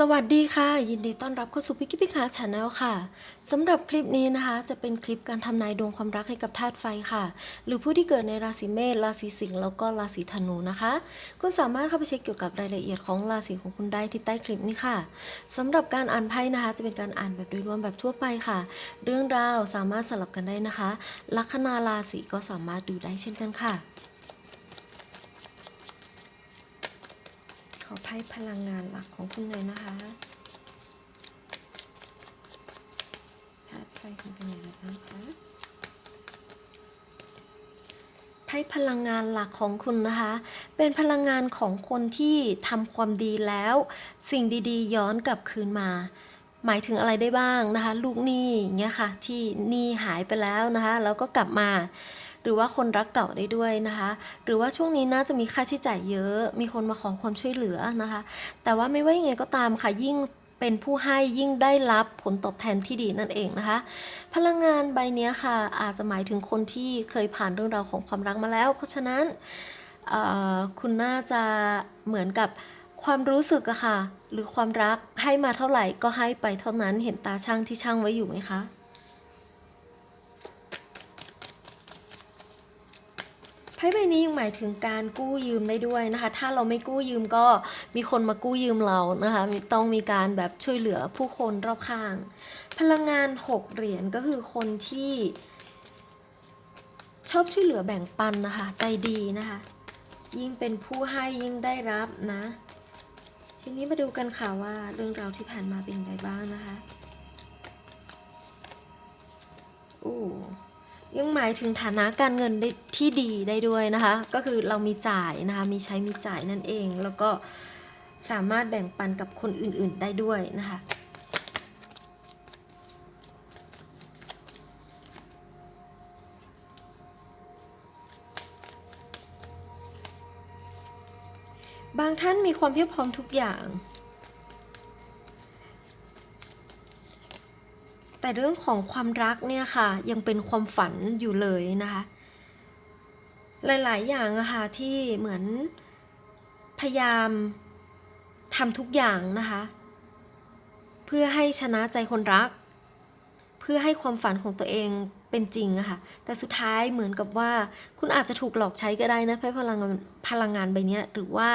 สวัสดีค่ะ ยินดีต้อนรับเข้าสู่พิกิพิคาชาแนลค่ะสำหรับคลิปนี้นะคะ จะเป็นคลิปการทำนายดวงความรักให้กับธาตุไฟค่ะ หรือผู้ที่เกิดในราศีเมษราศีสิงห์แล้วก็ราศีธนูนะคะ คุณสามารถเข้าไปเช็คเกี่ยวกับรายละเอียดของราศีของคุณได้ที่ใต้คลิปนี้ค่ะสำหรับการอ่านไพ่นะคะ จะเป็นการอ่านแบบโดยรวมแบบทั่วไปค่ะ เรื่องราวสามารถสลับกันได้นะคะ ลัคนาราศีก็สามารถดูได้เช่นกันค่ะ อไพ่พลังงานหลักของคุณหน่อยนะคะธาตุไฟคุณเป็นยังไงบ้างคะไพ่พลังงานหลักของคุณนะคะ เป็นพลังงานของคนที่ทำความดีแล้ว สิ่งดีๆ ย้อนกลับคืนมาหมายถึงอะไรได้บ้างนะคะ ลูกหนี้เงี้ยค่ะ ที่หนี้หายไปแล้วนะคะ แล้วก็กลับมา หรือว่าคนรักเก่าได้ด้วยนะคะ หรือว่าช่วงนี้น่าจะมีค่าใช้จ่ายเยอะ มีคนมาขอความช่วยเหลือนะคะ แต่ว่าไม่ว่ายังไงก็ตามค่ะยิ่งเป็นผู้ให้ยิ่งได้รับผลตอบแทนที่ดีนั่นเองนะคะ พลังงานใบเนี้ยค่ะอาจจะหมายถึงคนที่เคยผ่านเรื่องราวของความรักมาแล้ว เพราะฉะนั้นคุณน่าจะเหมือนกับความรู้สึกอะค่ะ หรือความรักให้มาเท่าไหร่ก็ให้ไปเท่านั้นเห็นตาช่างที่ช่างไว้อยู่ไหมคะ พ่ใบนี้ยังหมายถึงการกู้ยืมได้ด้วยนะคะ ถ้าเราไม่กู้ยืมก็มีคนมากู้ยืมเรานะคะต้องมีการแบบช่วยเหลือผู้คนรอบข้าง พลังงานหกเหรียญก็คือคนที่ ชอบช่วยเหลือแบ่งปันนะคะ ใจดีนะคะ ยิ่งเป็นผู้ให้ยิ่งได้รับนะ ทีนี้มาดูกันค่ะว่าเรื่องราวที่ผ่านมาเป็นอย่างไรบ้างนะคะ โอ้ ยังหมายถึงฐานะการเงินที่ดีได้ด้วยนะคะ ก็คือเรามีจ่ายนะคะมีใช้มีจ่ายนั่นเอง แล้วก็สามารถแบ่งปันกับคนอื่นๆได้ด้วยนะคะบางท่านมีความเพียบพร้อมทุกอย่าง แต่เรื่องของความรักเนี่ยค่ะ ยังเป็นความฝันอยู่เลยนะคะ หลาย ๆ อย่างอะค่ะที่เหมือนพยายามทำทุกอย่างนะคะ เพื่อให้ชนะใจคนรัก เพื่อให้ความฝันของตัวเองเป็นจริงอะค่ะ แต่สุดท้ายเหมือนกับว่าคุณอาจจะถูกหลอกใช้ก็ได้นะเพื่อพลังงานพลังงานใบเนี้ยหรือว่า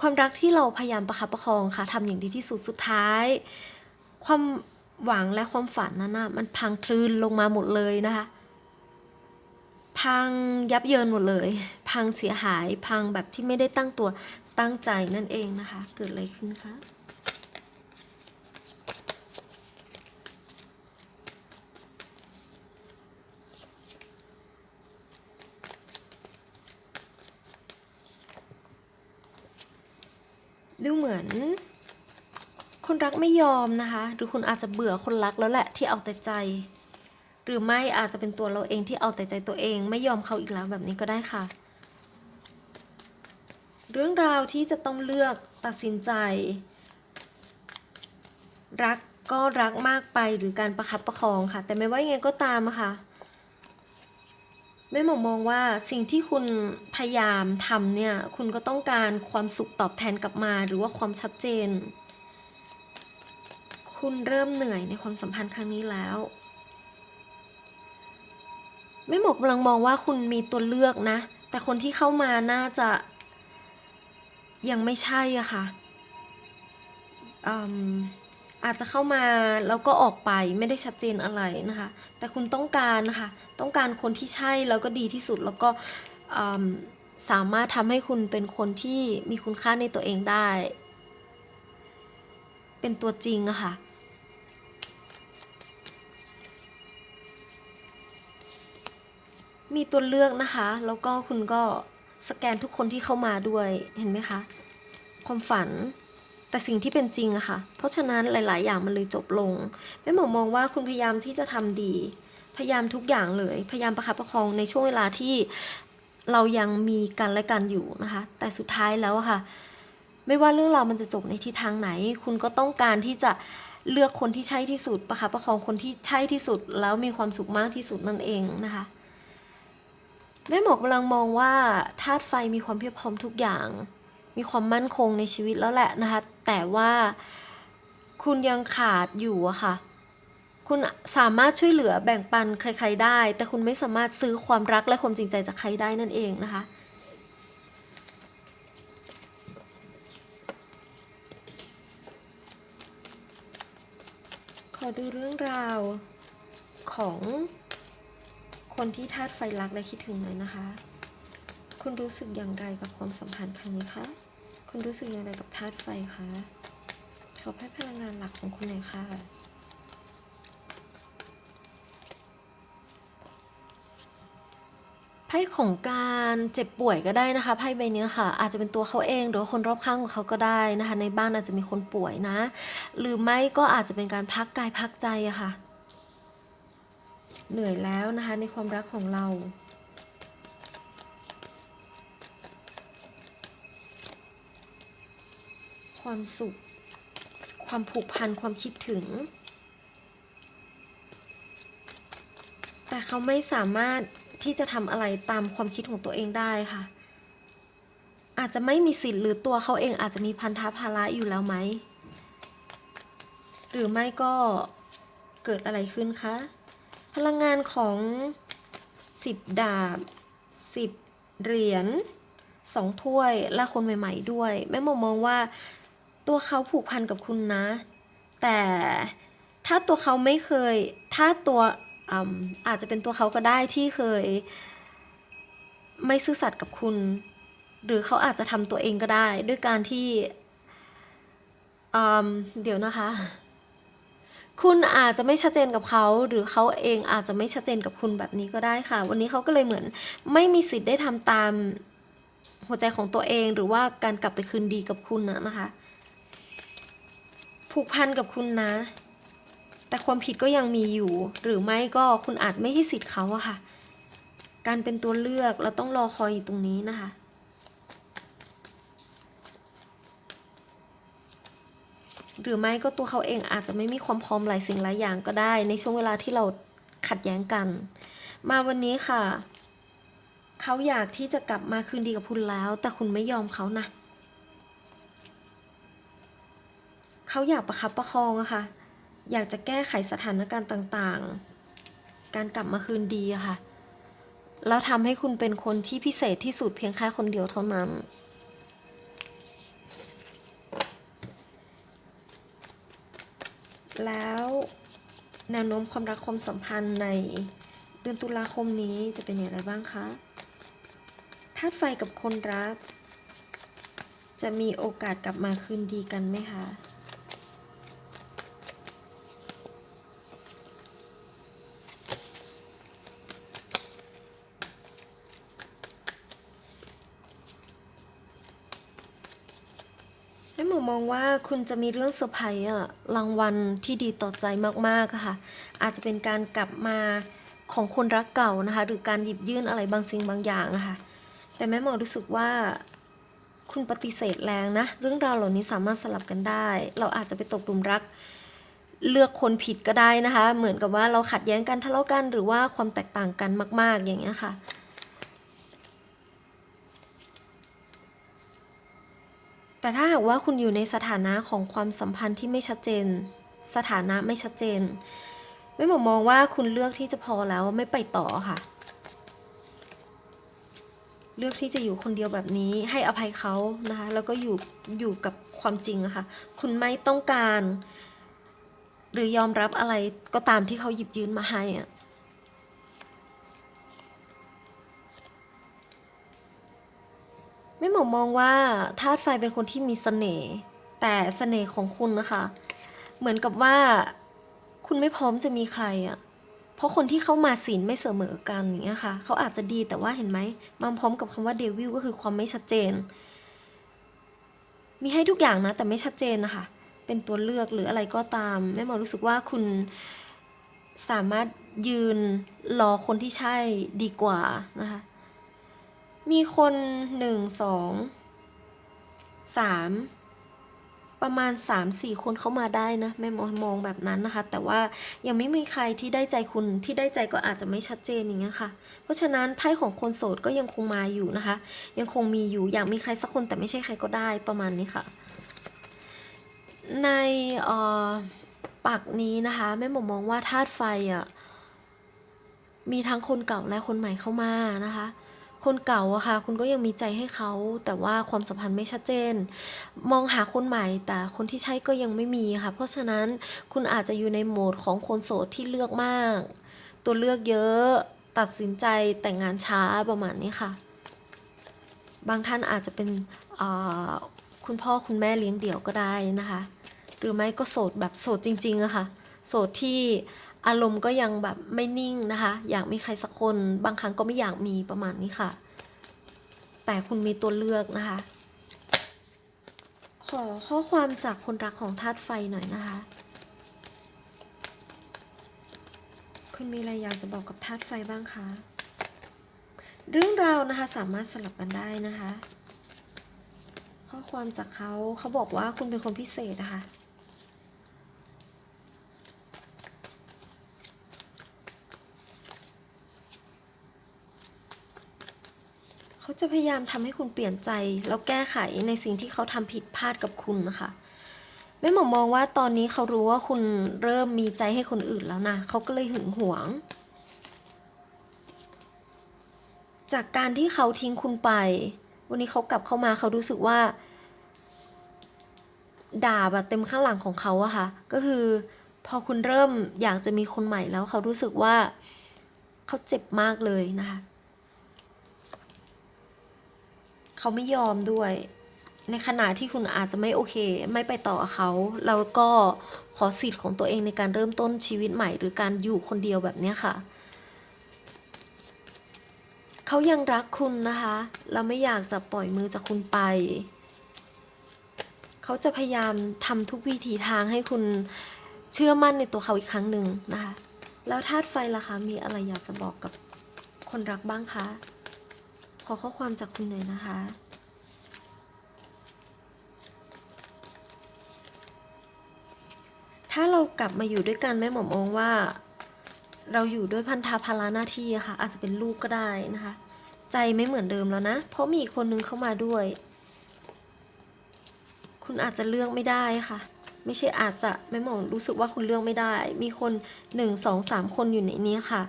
ความรักที่เราพยายามประคับประคองค่ะทำอย่างดีที่สุดสุดท้าย ความหวังและความฝันนั้นนะมันพังคลืนลงมาหมดเลยนะคะ พังยับเยินหมดเลย พังเสียหายพังแบบที่ไม่ได้ตั้งตัวตั้งใจนั่นเองนะคะ เกิดอะไรขึ้นคะดูเหมือน คนรักไม่ยอมนะคะ หรือคุณอาจจะเบื่อคนรักแล้วแหละที่เอาแต่ใจ หรือไม่อาจจะเป็นตัวเราเองที่เอาแต่ใจตัวเอง ไม่ยอมเขาอีกแล้วแบบนี้ก็ได้ค่ะ เรื่องราวที่จะต้องเลือกตัดสินใจ รักก็รักมากไปหรือการประคับประคองค่ะ แต่ไม่ว่ายังไงก็ตามค่ะแม่หมอมองว่าสิ่งที่คุณพยายามทำเนี่ย คุณก็ต้องการความสุขตอบแทนกลับมา หรือว่าความชัดเจน คุณเริ่มเหนื่อยในความสัมพันธ์ครั้งนี้แล้วแม่หมอกกำลังมองว่าคุณมีตัวเลือกนะ แต่คนที่เข้ามาน่าจะยังไม่ใช่อะค่ะอืมอาจจะเข้ามาแล้วก็ออกไปไม่ได้ชัดเจนอะไรนะคะ แต่คุณต้องการนะคะต้องการคนที่ใช่แล้วก็ดีที่สุดแล้วก็สามารถทำให้คุณเป็นคนที่มีคุณค่าในตัวเองได้ เป็นตัวจริงอะค่ะ มีตัวเลือกนะคะ แล้วก็คุณก็สแกนทุกคนที่เข้ามาด้วยเห็นไหมคะ ความฝันแต่สิ่งที่เป็นจริงอะค่ะ เพราะฉะนั้นหลาย ๆ อย่างมันเลยจบลงแม่หมอมองว่าคุณพยายามที่จะทำดี พยายามทุกอย่างเลย พยายามประคับประคองในช่วงเวลาที่เรายังมีกันและกันอยู่นะคะ แต่สุดท้ายแล้วะค่ะ ไม่ว่าเรื่องราวมันจะจบในทิศทางไหน คุณก็ต้องการที่จะเลือกคนที่ใช่ที่สุดประคับประคองคนที่ใช่ที่สุด แล้วมีความสุขมากที่สุดนั่นเองนะคะ แม่หมอกกำลังมองว่าธาตุไฟมีความเพียบพร้อมทุกอย่าง มีความมั่นคงในชีวิตแล้วแหละนะคะ แต่ว่าคุณยังขาดอยู่อะค่ะ คุณสามารถช่วยเหลือแบ่งปันใคร ๆ ได้ แต่คุณไม่สามารถซื้อความรักและความจริงใจจากใครได้นั่นเองนะคะขอดูเรื่องราวของ คนที่ธาตุไฟรักและคิดถึงหน่อยนะคะ คุณรู้สึกอย่างไรกับความสัมพันธ์ครั้งนี้คะ คุณรู้สึกอย่างไรกับธาตุไฟคะ ขอให้พลังงานหลักของคุณหน่อยค่ะไพ่ของการเจ็บป่วยก็ได้นะคะไพ่ใบเนี้ค่ะ อาจจะเป็นตัวเขาเองหรือคนรอบข้างของเขาก็ได้นะคะ ในบ้านอาจจะมีคนป่วยนะ หรือไม่ก็อาจจะเป็นการพักกายพักใจอะค่ะ เหนื่อยแล้วนะคะในความรักของเรา ความสุข ความผูกพันความคิดถึง แต่เขาไม่สามารถที่จะทำอะไรตามความคิดของตัวเองได้ค่ะ อาจจะไม่มีสิทธิ์หรือตัวเขาเองอาจจะมีพันธะภาระอยู่แล้วไหม หรือไม่ก็เกิดอะไรขึ้นคะ พลังงานของสิบดาบสิบเหรียญสองถ้วยและคนใหม่ ๆ ด้วย แม่หมอมองว่าตัวเขาผูกพันกับคุณนะ แต่ถ้าตัวเขาไม่เคย ถ้าตัวอาจจะเป็นตัวเขาก็ได้ที่เคย ไม่ซื่อสัตย์กับคุณ หรือเขาอาจจะทำตัวเองก็ได้ ด้วยการที่เดี๋ยวนะคะ คุณอาจจะไม่ชัดเจนกับเขา หรือเขาเองอาจจะไม่ชัดเจนกับคุณแบบนี้ก็ได้ค่ะ วันนี้เขาก็เลยเหมือนไม่มีสิทธิ์ได้ทำตามหัวใจของตัวเองหรือว่าการกลับไปคืนดีกับคุณนะนะคะ ผูกพันกับคุณนะ แต่ความผิดก็ยังมีอยู่ หรือไม่ก็คุณอาจไม่ให้สิทธิ์เขาอะค่ะ การเป็นตัวเลือกเราต้องรอคอยอยู่ตรงนี้นะคะ หรือไม่ก็ตัวเขาเองอาจจะไม่มีความพร้อมหลายสิ่งหลายอย่างก็ได้ ในช่วงเวลาที่เราขัดแย้งกัน มาวันนี้ค่ะ เขาอยากที่จะกลับมาคืนดีกับคุณแล้ว แต่คุณไม่ยอมเขานะเขาอยากประคับประคองอะค่ะ อยากจะแก้ไขสถานการณ์ต่างๆ การกลับมาคืนดีอะค่ะ แล้วทำให้คุณเป็นคนที่พิเศษที่สุดเพียงแค่คนเดียวเท่านั้น แล้วแนวโน้มความรักความสัมพันธ์ในเดือนตุลาคมนี้จะเป็นอย่างไรบ้างคะธาตุไฟกับคนรัก จะมีโอกาสกลับมาคืนดีกันไหมคะ มองว่าคุณจะมีเรื่องเซอร์ไพรส์อะรางวัลที่ดีต่อใจมากๆค่ะ อาจจะเป็นการกลับมาของคนรักเก่านะคะ หรือการหยิบยื่นอะไรบางสิ่งบางอย่างะค่ะ แต่แม่หมอรู้สึกว่าคุณปฏิเสธแรงนะ เรื่องราวเหล่านี้สามารถสลับกันได้ เราอาจจะไปตกหลุมรัก เลือกคนผิดก็ได้นะคะ เหมือนกับว่าเราขัดแย้งกันทะเลาะกันหรือว่าความแตกต่างกันมาก ๆ อย่างเงี้ยค่ะ แต่ถ้าหากว่าคุณอยู่ในสถานะของความสัมพันธ์ที่ไม่ชัดเจน สถานะไม่ชัดเจน ไม่หมอมองว่าคุณเลือกที่จะพอแล้วไม่ไปต่อค่ะ เลือกที่จะอยู่คนเดียวแบบนี้ให้อภัยเขานะคะ แล้วก็อยู่อยู่กับความจริงอะค่ะคุณไม่ต้องการ หรือยอมรับอะไรก็ตามที่เขาหยิบยื่นมาให้อะ ม่หมอมองว่าธาตุไฟเป็นคนที่มีเสน่ห์แต่เสน่ห์ของคุณนะคะ เหมือนกับว่าคุณไม่พร้อมจะมีใครอะเพราะคนที่เข้ามาศีลไม่เสมอกันอย่างเงี้ยค่ะเขาอาจจะดีแต่ว่าเห็นไหมมาพร้อมกับคำว่าเดวิลก็คือความไม่ชัดเจน มีให้ทุกอย่างนะ แต่ไม่ชัดเจนนะคะ เป็นตัวเลือกหรืออะไรก็ตามแม่หมอรู้สึกว่าคุณสามารถยืนรอคนที่ใช่ดีกว่านะคะ มีคนหนึ่งสองสามประมาณ 3-4 คนเข้ามาได้นะแม่มองมองแบบนั้นนะคะ แต่ว่ายังไม่มีใครที่ได้ใจคุณที่ได้ใจก็อาจจะไม่ชัดเจนอย่างเงี้ยค่ะ เพราะฉะนั้นไพ่ของคนโสดก็ยังคงมาอยู่นะคะ ยังคงมีอยู่อยากมีใครสักคนแต่ไม่ใช่ใครก็ได้ประมาณนี้ค่ะ ในออปักนี้นะคะแม่หมอมองว่าธาตุไฟอะมีทั้งคนเก่าและคนใหม่เข้ามานะคะ คนเก่าอะค่ะ คุณก็ยังมีใจให้เขา แต่ว่าความสัมพันธ์ไม่ชัดเจน มองหาคนใหม่ แต่คนที่ใช่ก็ยังไม่มีค่ะ เพราะฉะนั้นคุณอาจจะอยู่ในโหมดของคนโสดที่เลือกมาก ตัวเลือกเยอะตัดสินใจแต่งงานช้าประมาณนี้ค่ะ บางท่านอาจจะเป็นคุณพ่อคุณแม่เลี้ยงเดี่ยวก็ได้นะคะ หรือไม่ก็โสดแบบโสดจริงๆอะค่ะ โสดที่ อารมณ์ก็ยังแบบไม่นิ่งนะคะ อยากมีใครสักคน บางครั้งก็ไม่อยากมีประมาณนี้ค่ะ แต่คุณมีตัวเลือกนะคะ ขอข้อความจากคนรักของธาตุไฟหน่อยนะคะ คุณมีอะไรอยากจะบอกกับธาตุไฟบ้างคะ เรื่องราวนะคะสามารถสลับกันได้นะคะ ข้อความจากเขาเขาบอกว่าคุณเป็นคนพิเศษนะคะ เขา จะพยายามทำให้คุณเปลี่ยนใจ แล้วแก้ไขในสิ่งที่เขาทำผิดพลาดกับคุณนะคะแม่หมอมองว่าตอนนี้เขารู้ว่าคุณเริ่มมีใจให้คนอื่นแล้วนะเขาก็เลยหึงหวง จากการที่เขาทิ้งคุณไป วันนี้เขากลับเข้ามาเขารู้สึกว่า ด่าแบอะเต็มข้างหลังของเขาอะค่ะก็คือ พอคุณเริ่มอยากจะมีคนใหม่แล้วเขารู้สึกว่า เขาเจ็บมากเลยนะคะ เขาไม่ยอมด้วย ในขณะที่คุณอาจจะไม่โอเค ไม่ไปต่อเขาแล้วก็ขอสิทธิ์ของตัวเองในการเริ่มต้นชีวิตใหม่ หรือการอยู่คนเดียวแบบนี้ค่ะ เขายังรักคุณนะคะแล้วไม่อยากจะปล่อยมือจากคุณไป เขาจะพยายามทำทุกวิถีทางให้คุณเชื่อมั่นในตัวเขาอีกครั้งหนึ่งนะคะ แล้วธาตุไฟล่ะคะ มีอะไรอยากจะบอกกับคนรักบ้างคะ ขอข้อความจากคุณหน่อยนะคะ ถ้าเรากลับมาอยู่ด้วยกันแม่หมอมองว่า เราอยู่ด้วยพันธะภาระหน้าที่ค่ะ อาจจะเป็นลูกก็ได้นะคะ ใจไม่เหมือนเดิมแล้วนะ เพราะมีคนนึงเข้ามาด้วย คุณอาจจะเลือกไม่ได้ค่ะไม่ใช่อาจจะไม่หมองรู้สึกว่าคุณเลือกไม่ได้ มีคนหนึ่งสองสามคนอยู่ในนี้ค่ะ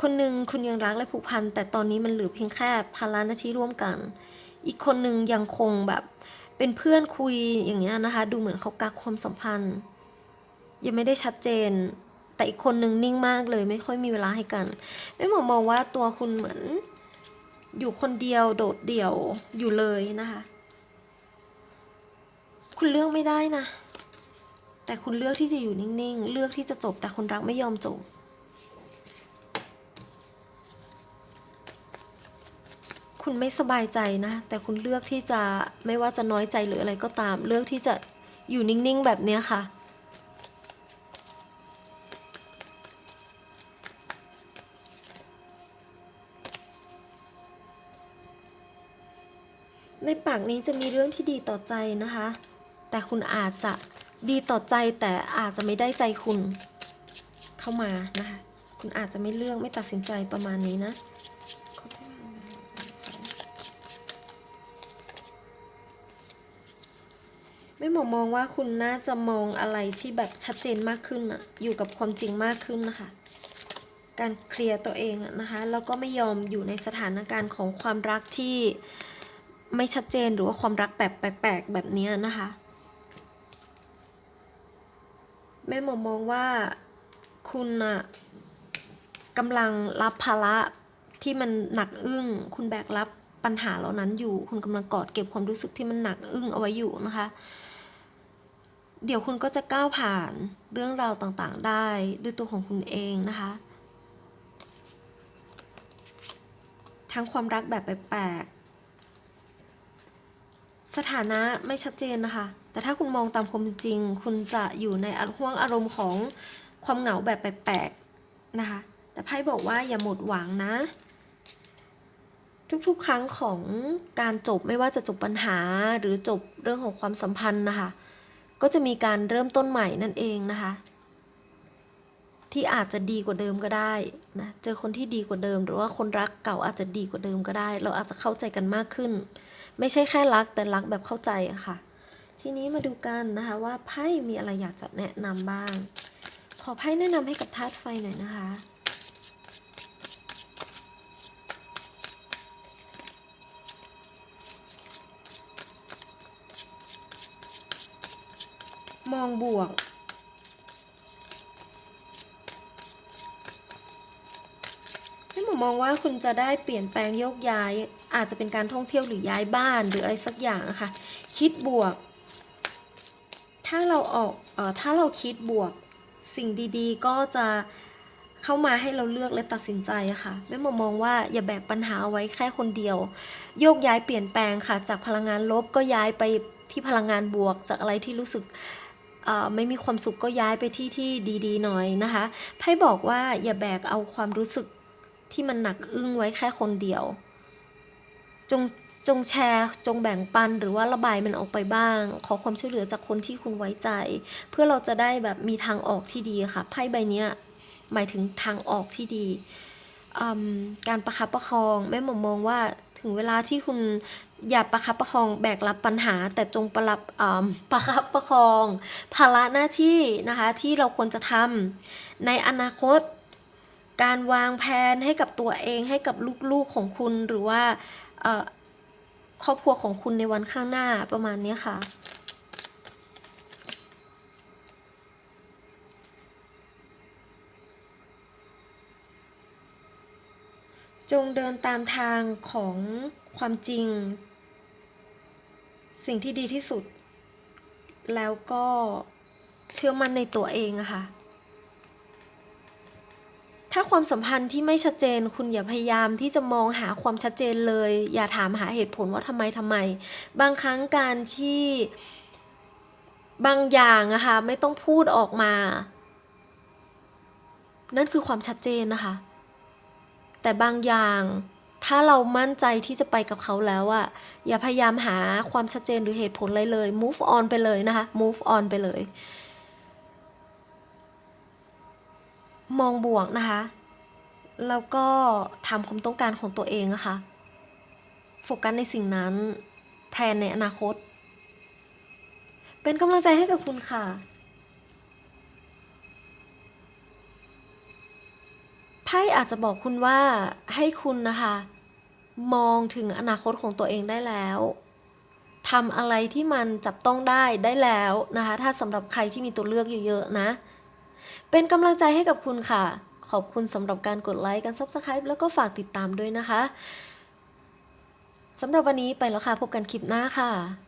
คนหนึ่งคุณยังรักและผูกพัน แต่ตอนนี้มันเหลือเพียงแค่ภาระหน้าที่ร่วมกัน อีกคนหนึ่งยังคงแบบเป็นเพื่อนคุยอย่างเงี้ยนะคะ ดูเหมือนเขากักความสัมพันธ์ ยังไม่ได้ชัดเจน แต่อีกคนหนึ่งนิ่งมากเลย ไม่ค่อยมีเวลาให้กันแม่หมอมองว่าตัวคุณเหมือน อยู่คนเดียวโดดเดี่ยวอยู่เลยนะคะ คุณเลือกไม่ได้นะ แต่คุณเลือกที่จะอยู่นิ่งๆ เลือกที่จะจบ แต่คนรักไม่ยอมจบ คุณไม่สบายใจนะ แต่คุณเลือกที่จะไม่ว่าจะน้อยใจหรืออะไรก็ตาม เลือกที่จะอยู่นิ่งๆแบบเนี้ยค่ะ ในปากนี้จะมีเรื่องที่ดีต่อใจนะคะ แต่คุณอาจจะดีต่อใจแต่อาจจะไม่ได้ใจคุณเข้ามานะคะ คุณอาจจะไม่เลือกไม่ตัดสินใจประมาณนี้นะ ไม่หมอมองว่าคุณน่าจะมองอะไรที่แบบชัดเจนมากขึ้นอะอยู่กับความจริงมากขึ้นนะคะ การเคลียร์ตัวเองนะคะแล้วก็ไม่ยอมอยู่ในสถานการณ์ของความรักที่ไม่ชัดเจนหรือว่าความรักแบบแปลกๆแบบนี้นะคะแม่หมอมองว่าคุณอะกำลังรับภาระที่มันหนักอึ้ง คุณแบกรับปัญหาเหล่านั้นอยู่ คุณกำลังกอดเก็บความรู้สึกที่มันหนักอึ้งเอาไว้อยู่นะคะ เดี๋ยวคุณก็จะก้าวผ่านเรื่องราวต่างๆได้ด้วยตัวของคุณเองนะคะ ทั้งความรักแบบแปลกๆสถานะไม่ชัดเจนนะคะ แต่ถ้าคุณมองตามความจริง คุณจะอยู่ในห่วงอารมณ์ของความเหงาแบบแปลกๆนะคะ แต่ไพ่บอกว่าอย่าหมดหวังนะ ทุกๆ ครั้งของการจบไม่ว่าจะจบปัญหาหรือจบเรื่องของความสัมพันธ์นะคะ ก็จะมีการเริ่มต้นใหม่นั่นเองนะคะ ที่อาจจะดีกว่าเดิมก็ได้นะเจอคนที่ดีกว่าเดิม หรือว่าคนรักเก่าอาจจะดีกว่าเดิมก็ได้ เราอาจจะเข้าใจกันมากขึ้น ไม่ใช่แค่รักแต่รักแบบเข้าใจอะค่ะ ทีนี้มาดูกันนะคะว่าไพ่มีอะไรอยากจะแนะนำบ้าง ขอไพ่แนะนำให้กับธาตุไฟหน่อยนะคะ มองบวก ให้หมอมองว่าคุณจะได้เปลี่ยนแปลงโยกย้าย อาจจะเป็นการท่องเที่ยวหรือย้ายบ้านหรืออะไรสักอย่างอะค่ะคิดบวก ถ้าเราออกเอ่อถ้าเราคิดบวกสิ่งดีๆ ก็จะเข้ามาให้เราเลือกและตัดสินใจค่ะแม่หมอมองว่าอย่าแบกปัญหาเอาไว้แค่คนเดียว โยกย้ายเปลี่ยนแปลงค่ะ จากพลังงานลบก็ย้ายไปที่พลังงานบวกจากอะไรที่รู้สึก ไม่มีความสุขก็ย้ายไปที่ที่ดีๆหน่อยนะคะไพ่บอกว่าอย่าแบกเอาความรู้สึกที่มันหนักอึ้งไว้แค่คนเดียว จงจงแชร์จงแบ่งปันหรือว่าระบายมันออกไปบ้าง ขอความช่วยเหลือจากคนที่คุณไว้ใจ เพื่อเราจะได้แบบมีทางออกที่ดีค่ะไพ่ใบเนี้ยหมายถึงทางออกที่ดี การประคับประคองแม่หมอมองว่าถึงเวลาที่คุณ อย่าประคับประคองแบกรับปัญหา แต่จงประรับอืมประคับประคอง ภาระหน้าที่นะคะที่เราควรจะทำในอนาคต การวางแผนให้กับตัวเองให้กับลูกๆของคุณหรือว่าครอบครัวของคุณในวันข้างหน้าประมาณนี้ค่ะจงเดินตามทางของ ความจริง สิ่งที่ดีที่สุด แล้วก็เชื่อมั่นในตัวเองอะค่ะ ถ้าความสัมพันธ์ที่ไม่ชัดเจน คุณอย่าพยายามที่จะมองหาความชัดเจนเลย อย่าถามหาเหตุผลว่าทำไมทำไม บางครั้งการที่บางอย่างอะค่ะไม่ต้องพูดออกมา นั่นคือความชัดเจนนะคะ แต่บางอย่าง ถ้าเรามั่นใจที่จะไปกับเขาแล้วอะอย่าพยายามหาความชัดเจนหรือเหตุผลอะไรเลย move on ไปเลยนะคะ move on ไปเลย มองบวกนะคะ แล้วก็ทำความต้องการของตัวเองนะคะ โฟกัสในสิ่งนั้น แพลนในอนาคต เป็นกำลังใจให้กับคุณค่ะ ไพ่อาจจะบอกคุณว่าให้คุณนะคะ มองถึงอนาคตของตัวเองได้แล้วทำอะไรที่มันจับต้องได้ได้แล้วนะคะ ถ้าสำหรับใครที่มีตัวเลือกเยอะๆนะ เป็นกำลังใจให้กับคุณค่ะ ขอบคุณสำหรับการกดไลค์กัน Subscribe แล้วก็ฝากติดตามด้วยนะคะสำหรับวันนี้ไปแล้วค่ะ พบกันคลิปหน้าค่ะ